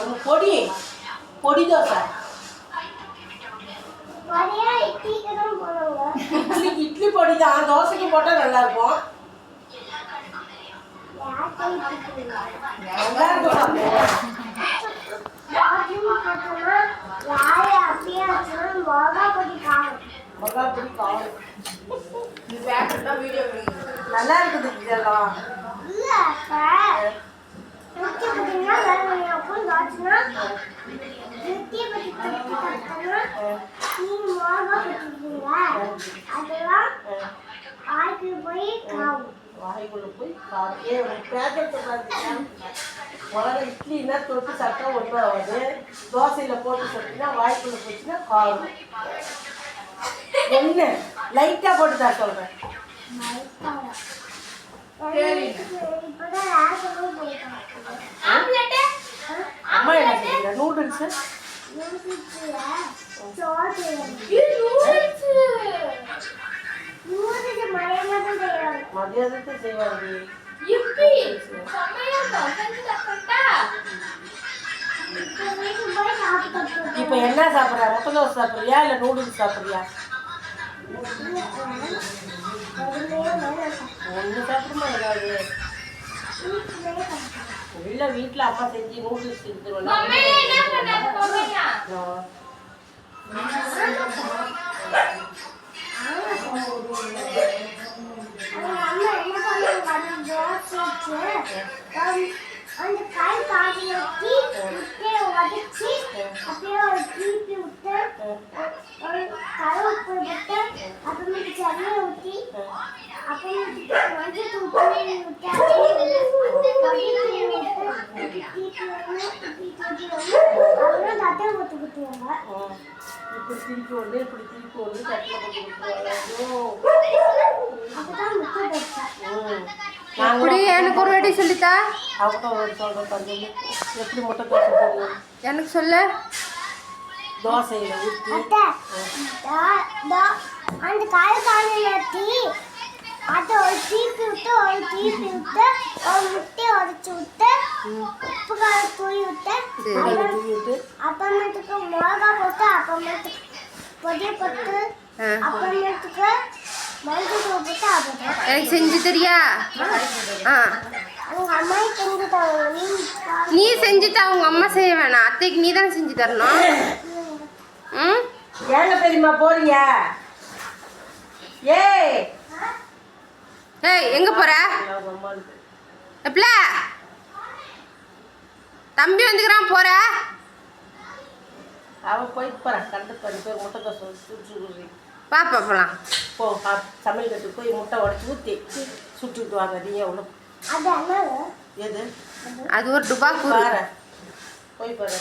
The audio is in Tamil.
ஒன்று பொடி. பொடி தோசை. இட்லிக்கு இட்லிக்கு இட்லி பொடி தான். தோசைக்கு போட்டால் நல்லா இருக்கும். நல்லா இருக்கும். நல்லா இருக்குது இதெல்லாம் வாய்க்குள்ள போய் காரம் ஏ உனக்கு பேக்கெட் பார்த்துக்கேன் முதல்ல இட்லினா தொட்டு சாப்பிட்டா ஒன்றும் ஆகாது தோசையில் போட்டு சாப்பிட்டீங்கன்னா வாய்க்குள்ள போச்சுன்னா காரம் என்ன? லைட்டாக போட்டு தான் சொல்கிறேன் ரேஷனும் போயிட்டாங்க அம்மா என்ன செய்யுங்க நூடுல்ஸு மதியானத்தை செய்வாங்க இப்போ என்ன சாப்பிட்றியா முட்டை தோசை சாப்பிட்றியா இல்லை நூடுல்ஸ் சாப்பிட்றியா? ஒன்று சாப்பிடுமா ஏதாவது இல்லை வீட்டில் அம்மா செஞ்சு நூடுல்ஸ் எடுத்துருவேன் அந்த காய் பாதி ஊற்றி முட்டையை உடச்சி அப்படியே ஒரு திருப்பி விட்டு ஒரு கருவேப்பு விட்டு அப்புறமேட்டு சட்னி ஊற்றி அப்புறமேட்டு மஞ்சள் தூக்கி விட்டு அப்புறம் தட்டை போட்டு கொடுத்துருவாங்க இப்படி திருப்பி ஒன்று இப்படி திருப்பி ஒன்று தட்டில் போட்டு கொடுத்துருவாங்க எப்படி எனக்கு ஒரு வாட்டி சொல்லித்தா. அவங்க ஒரு சொல்கிற பாருங்க எப்படி முட்டை தோசை போடுவோம் எனக்கு சொல்லு தோசையில் ஊற்றி அந்த காய் காலை ஏற்றி அதை ஒரு தீப்பி விட்டு ஒரு தீப்பி விட்டு ஒரு முட்டையை உடச்சி விட்டு உப்பு காரம் தூவி விட்டு. அப்புறமேட்டுக்கு மிளகா போட்டு அப்புறமேட்டுக்கு பொடியை போட்டு. அப்புறமேட்டுக்கு எனக்கு செஞ்சு தெரியா? ஆ. நீ நீ செஞ்சு தா உங்க அம்மா செய்ய வேணாம். அத்தைக்கு நீ தான் செஞ்சு தரணும். ம்? ஏங்க பெரியம்மா போறீங்க? ஏய் ஏய் எங்க போற. எப்பல? தம்பி வந்துக்கிறான் போற? அவன் போயிட்டு போகிறான் கண்டு பண்ணி போய் முட்டை தோசை சுட்டு சுடுறி பாப்பா போலாம். போ பா- சமையல் கட்டுக்கு போய் முட்டை உடச்சி ஊற்றி சுட்டுட்டு வாங்க நீ எவ்வளோ எது? அது ஒரு பாரு. போய் பாரு